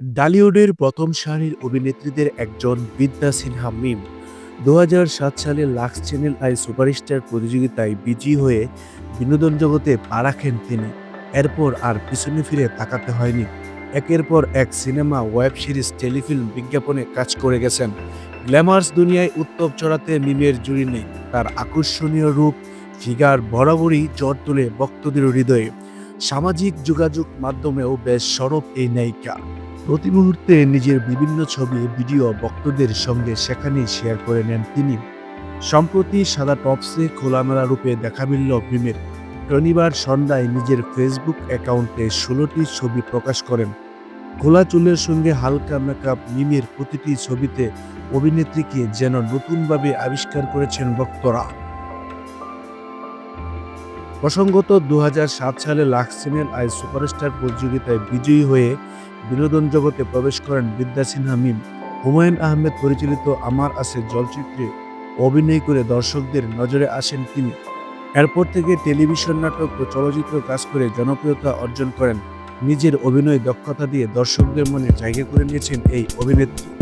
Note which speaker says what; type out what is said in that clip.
Speaker 1: ডালিউডের প্রথম সারির অভিনেত্রীদের একজন বিদ্যা সিনহা মিম দু হাজার সাত সালে লাক্স চ্যানেল আই সুপারস্টার প্রতিযোগিতায় বিজয়ী হয়ে বিনোদন জগতে পা রাখেন তিনি। এরপর আর পিছনে ফিরে তাকাতে হয়নি। একের পর এক সিনেমা, ওয়েব সিরিজ, টেলিফিল্ম বিজ্ঞাপনে কাজ করে গেছেন। গ্ল্যামার্স দুনিয়ায় উত্তপ চড়াতে মিমের জুড়ি নেই। তার আকর্ষণীয় রূপ, ফিগার বরাবরই জ্বর তুলে ভক্তদের হৃদয়ে। সামাজিক যোগাযোগ মাধ্যমেও বেশ সরব এই নায়িকা। প্রতি মুহূর্তে নিজের বিভিন্ন ছবি, ভিডিও ভক্তদের সঙ্গে সেখানেই শেয়ার করে নেন তিনি। সম্প্রতি সাদা টপসে খোলামেলা রূপে দেখা মিলল ভীমের। শনিবার সন্ধ্যায় নিজের ফেসবুক অ্যাকাউন্টে ষোলোটি ছবি প্রকাশ করেন। খোলা চুলের সঙ্গে হালকা মেকআপ মিমের প্রতিটি ছবিতে অভিনেত্রীকে যেন নতুনভাবে আবিষ্কার করেছেন ভক্তরা। প্রসঙ্গত দু সালে লাক্স চ্যানেল আই সুপারস্টার প্রতিযোগিতায় বিজয়ী হয়ে বিনোদন জগতে প্রবেশ করেন বিদ্যা সিনহা মিম। হুমায়ুন আহমেদ পরিচালিত আমার আছে চলচ্চিত্রে অভিনয় করে দর্শকদের নজরে আসেন তিনি। এরপর থেকে টেলিভিশন নাটক ও চলচ্চিত্র কাজ করে জনপ্রিয়তা অর্জন করেন। নিজের অভিনয় দক্ষতা দিয়ে দর্শকদের মনে জায়গা করে নিয়েছেন এই অভিনেত্রী।